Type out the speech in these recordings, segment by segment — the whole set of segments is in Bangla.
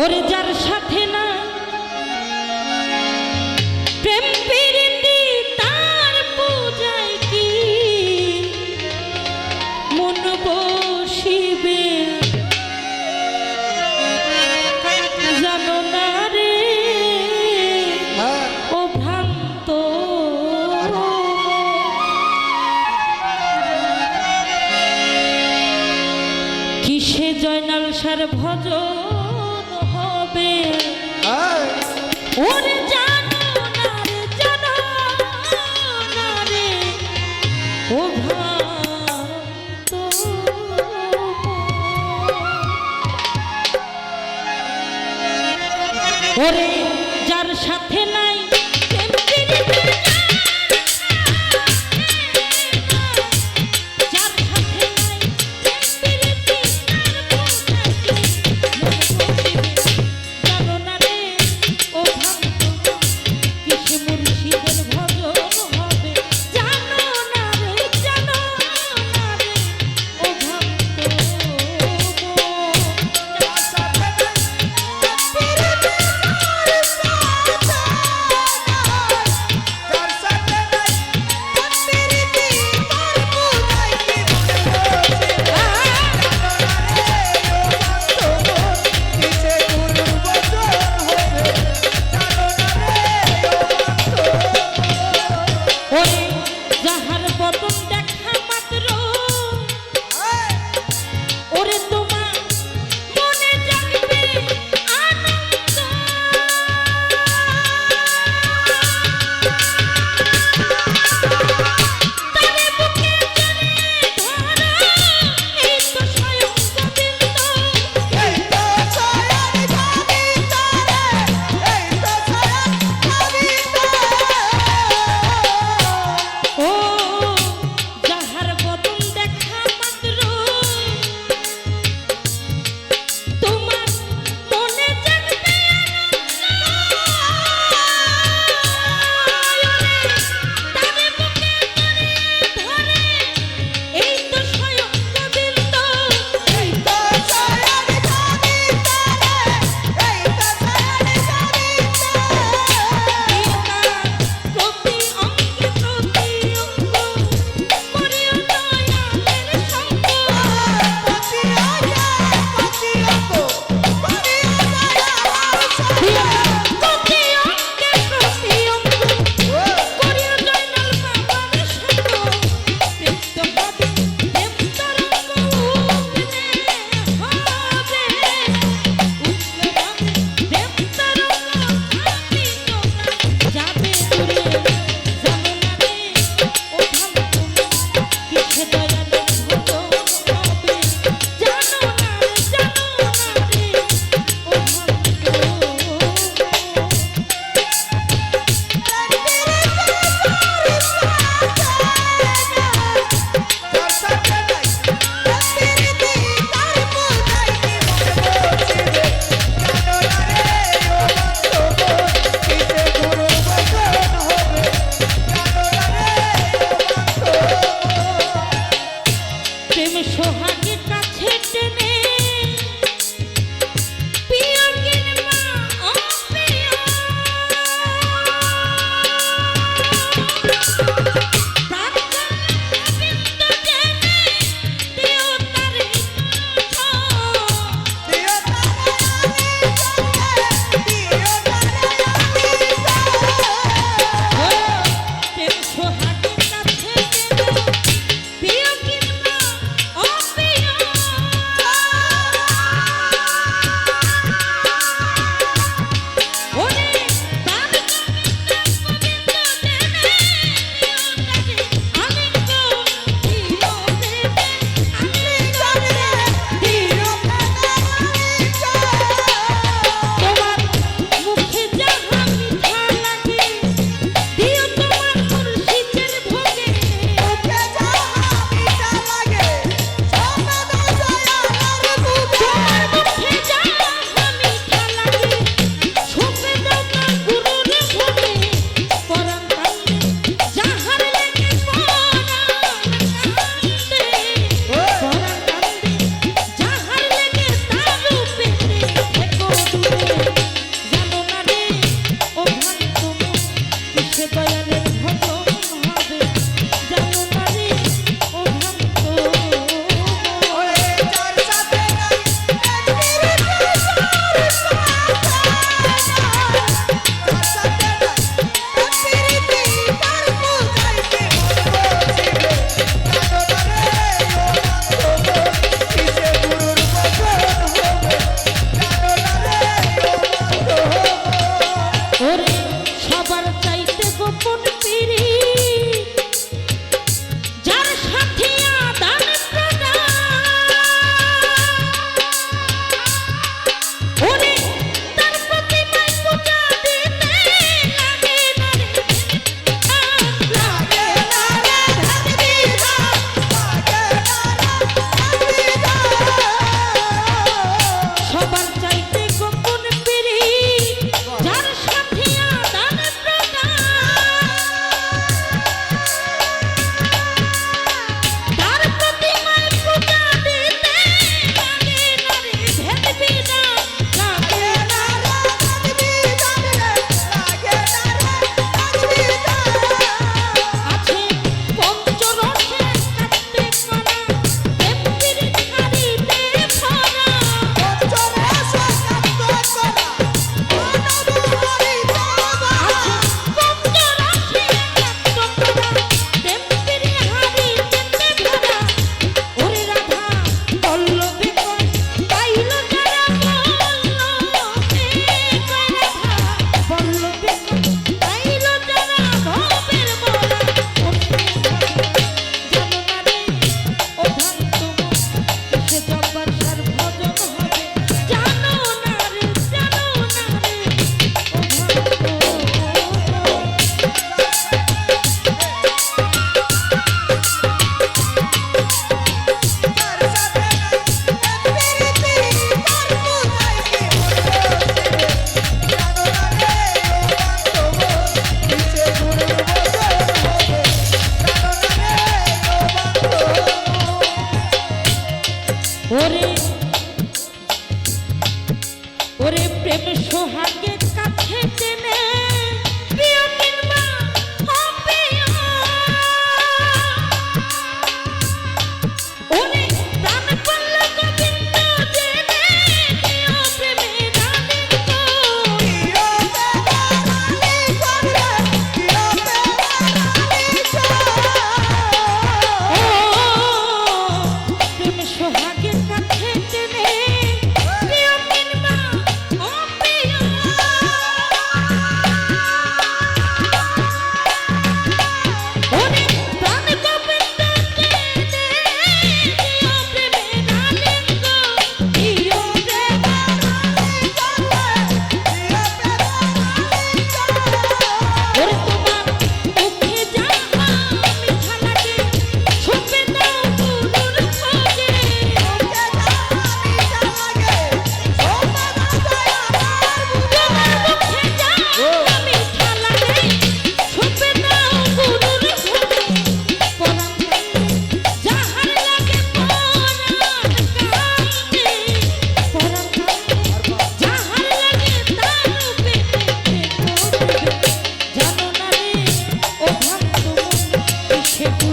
ওরে যার সাথে না প্রেম প্রীতি তার পূজায় কি? মন বসিবে। জানো না রে হ্যাঁ। ও ভ্রান্ত কিসে জয়নাল সার ভজন? ওরে প্রেম সোহাগের কাছে টেনে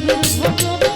কিসে